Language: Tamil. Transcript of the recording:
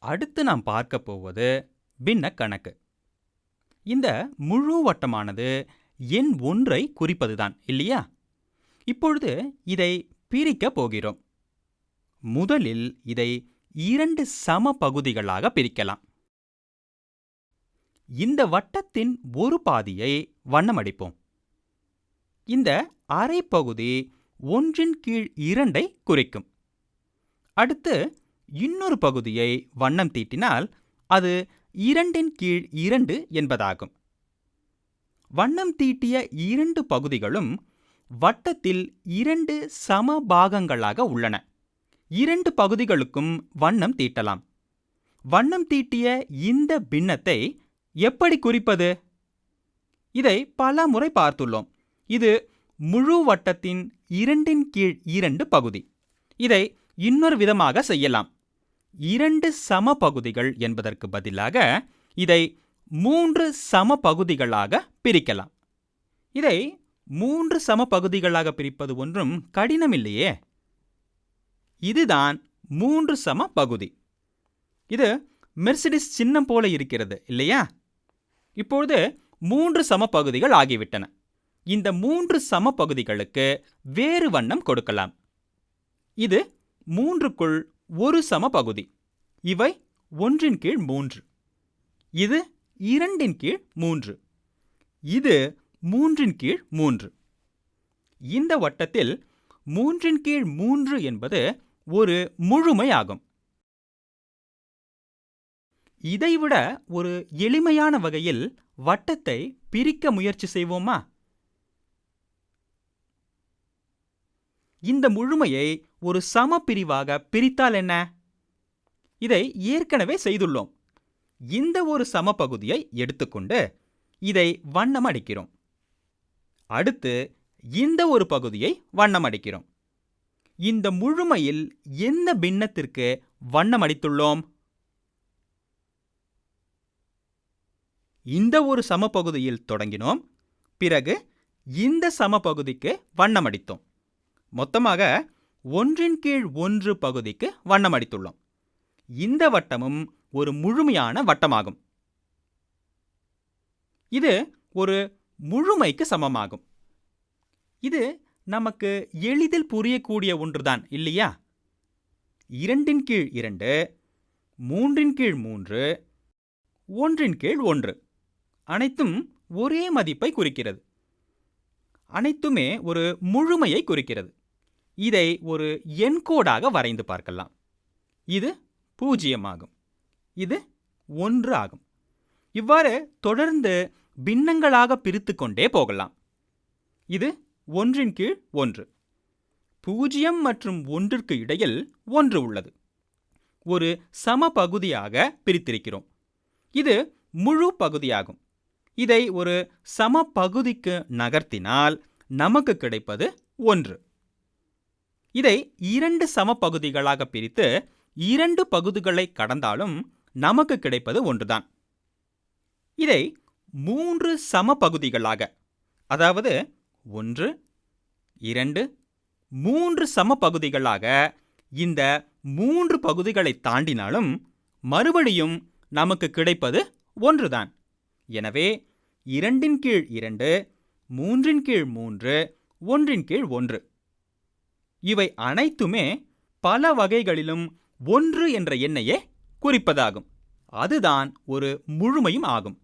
அடுத்து நாம் பார்க்க போவது பின்ன கணக்கு. இந்த முழு வட்டமானது எண் ஒன்றை குறிப்பதுதான் இல்லையா? இப்பொழுது இதை பிரிக்கப் போகிறோம். முதலில் இதை இரண்டு சம பகுதிகளாக பிரிக்கலாம். இந்த வட்டத்தின் ஒரு பாதியை வண்ணமடிப்போம். இந்த அரை பகுதி ஒன்றின் கீழ் இரண்டை குறிக்கும். அடுத்து இன்னொரு பகுதியை வண்ணம் தீட்டினால் அது இரண்டின் கீழ் இரண்டு என்பதாகும். வண்ணம் தீட்டிய இரண்டு பகுதிகளும் வட்டத்தில் இரண்டு சம பாகங்களாக உள்ளன. இரண்டு பகுதிகளுக்கும் வண்ணம் தீட்டலாம். வண்ணம் தீட்டிய இந்த பின்னத்தை எப்படி குறிப்பது? இதை பல முறை பார்த்துள்ளோம். இது முழு வட்டத்தின் இரண்டின் கீழ் இரண்டு பகுதி. இதை இன்னொரு விதமாக செய்யலாம். இரண்டு சம பகுதிகள் என்பதற்கு பதிலாக இதை மூன்று சம பகுதிகளாக பிரிக்கலாம். இதை மூன்று சம பகுதிகளாக பிரிப்பது ஒன்றும் கடினமில்லையே இதுதான் மூன்று சம பகுதி இது மெர்சிடிஸ் சின்னம் போல இருக்கிறது இல்லையா? இப்பொழுது மூன்று சம பகுதிகள் ஆகிவிட்டன. இந்த மூன்று சம பகுதிகளுக்கு வேறு வண்ணம் கொடுக்கலாம். இது மூன்றுக்குள் ஒரு சம பகுதி இவை ஒன்றின் கீழ் மூன்று. இது இரண்டின் கீழ் மூன்று. இது மூன்றின் கீழ் மூன்று. இந்த வட்டத்தில் மூன்றின் கீழ் மூன்று என்பது ஒரு முழுமையாகும். இதைவிட ஒரு எளிமையான வகையில் வட்டத்தை பிரிக்க முயற்சி செய்வோமா? இந்த முழுமையை ஒரு சம பிரிவாக பிரித்தால் என்ன? இதை ஏற்கனவே செய்துள்ளோம். இந்த ஒரு சமபகுதியை எடுத்துக்கொண்டு இதை வண்ணம் அடிக்கிறோம் அடுத்து இந்த ஒரு பகுதியை வண்ணம் அடிக்கிறோம் இந்த முழுமையில் எந்த பின்னத்திற்கு வண்ணம் அடித்துள்ளோம் இந்த ஒரு சமபகுதியில் தொடங்கினோம். பிறகு இந்த சமபகுதிக்கு வண்ணம் அடித்தோம் மொத்தமாக ஒன்றின் கீழ் ஒன்று பகுதிக்கு வண்ணம் அடித்துள்ளோம். இந்த வட்டமும் ஒரு முழுமையான வட்டமாகும். இது ஒரு முழுமைக்கு சமமாகும். இது நமக்கு எளிதில் புரியக்கூடிய ஒன்றுதான் இல்லையா? இரண்டின் கீழ் இரண்டு மூன்றின் கீழ் மூன்று ஒன்றின் கீழ் ஒன்று. அனைத்தும் ஒரே மதிப்பை குறிக்கிறது. அனைத்துமே ஒரு முழுமையை குறிக்கிறது. இதை ஒரு எண்கோடாக வரைந்து பார்க்கலாம். இது பூஜ்ஜியம் ஆகும் இது ஒன்று ஆகும். இவ்வாறு தொடர்ந்து பின்னங்களாக பிரித்து கொண்டே போகலாம். இது ஒன்றின் கீழ் ஒன்று. பூஜ்ஜியம் மற்றும் ஒன்றிற்கு இடையில் ஒன்று உள்ளது. ஒரு சம பகுதியாக பிரித்திருக்கிறோம். இது முழு பகுதியாகும். இதை ஒரு சம பகுதிக்கு நகர்த்தினால் நமக்கு கிடைப்பது ஒன்று. இதை இரண்டு சம பகுதிகளாக பிரித்து இரண்டு பகுதிகளை கடந்தாலும் நமக்கு கிடைப்பது ஒன்றுதான். இதை மூன்று சம பகுதிகளாக அதாவது ஒன்று இரண்டு மூன்று சம பகுதிகளாக இந்த மூன்று பகுதிகளை தாண்டினாலும் மறுபடியும் நமக்கு கிடைப்பது ஒன்றுதான். எனவே இரண்டின் கீழ் இரண்டு மூன்றின் கீழ் மூன்று ஒன்றின் கீழ் ஒன்று. இவை அனைத்துமே பல வகைகளிலும் ஒன்று என்ற எண்ணையே குறிப்பதாகும். அதுதான் ஒரு முழுமையும் ஆகும்.